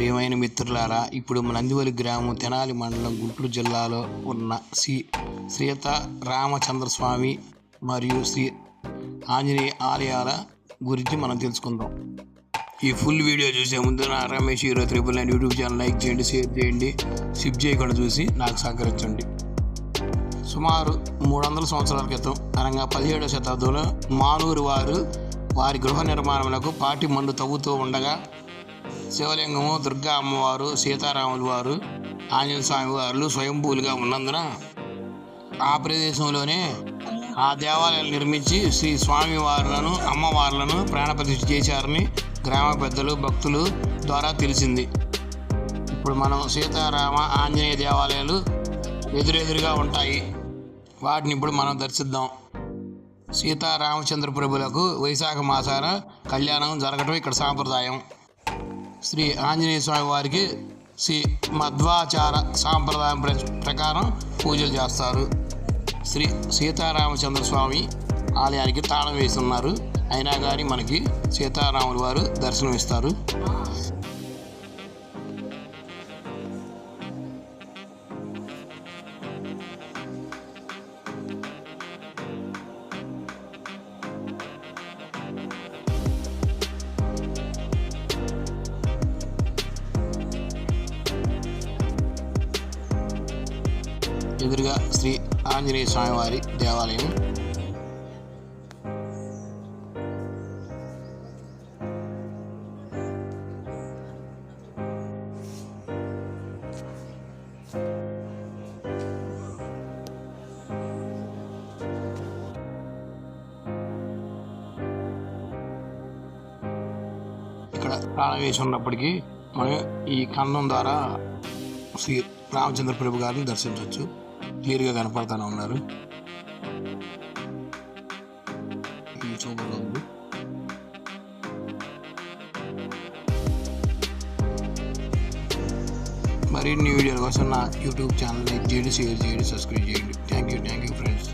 ప్రియమైన మిత్రులారా ఇప్పుడు నందివలి గ్రామం తెనాలి మండలం గుంటూరు జిల్లాలో ఉన్న శ్రీ శ్రీత రామచంద్రస్వామి మరియు శ్రీ ఆంజనేయ ఆలయాల గురించి మనం తెలుసుకుందాం. ఈ ఫుల్ వీడియో చూసే ముందు నా Ramesh hero triple nine YouTube channel like చేయండి షేర్ చేయండి సిప్ చేయకుండా చూసి నాకు సహకరించండి. సుమారు మూడు వందల సంవత్సరాల క్రితం అనగా పదిహేడవ శతాబ్దంలో మానూరు వారు వారి గృహ నిర్మాణములకు పాటి మండు తవ్వుతూ ఉండగా శివలింగము దుర్గా అమ్మవారు సీతారాముల వారు ఆంజనేయ స్వామి వారు స్వయంభూలుగా ఉన్నందున ఆ ప్రదేశంలోనే ఆ దేవాలయాలు నిర్మించి శ్రీ స్వామి వారులను అమ్మవార్లను ప్రాణప్రతిష్ఠ చేశారని గ్రామ పెద్దలు భక్తులు ద్వారా తెలిసింది. ఇప్పుడు మనం సీతారామ ఆంజనేయ దేవాలయాలు ఎదురెదురుగా ఉంటాయి. వాటిని ఇప్పుడు మనం దర్శిద్దాం. సీతారామచంద్ర ప్రభులకు వైశాఖ మాసాన కళ్యాణం జరగటం ఇక్కడ సాంప్రదాయం. శ్రీ ఆంజనేయ స్వామి వారికి శ్రీ మధ్వాచార సాంప్రదాయం ప్ర- ప్రకారం పూజలు చేస్తారు. శ్రీ సీతారామచంద్ర స్వామి ఆలయానికి తాళం వేసి ఉన్నారు అయినా కానీ మనకి సీతారాములు వారు దర్శనమిస్తారు. ఎదురుగా శ్రీ ఆంజనేయ స్వామివారి దేవాలయం. ఇక్కడ తాళం వేసి ఉన్నప్పటికీ మనం ఈ కన్నం ద్వారా శ్రీ రామచంద్ర ప్రభు గారిని దర్శించవచ్చు. క్లియర్గా కనపడతానే ఉన్నారు. ఇది మరిన్ని వీడియోల కోసం నా యూట్యూబ్ ఛానల్ లైక్ చేయండి షేర్ చేయండి సబ్స్క్రైబ్ చేయండి. Thank you thank you friends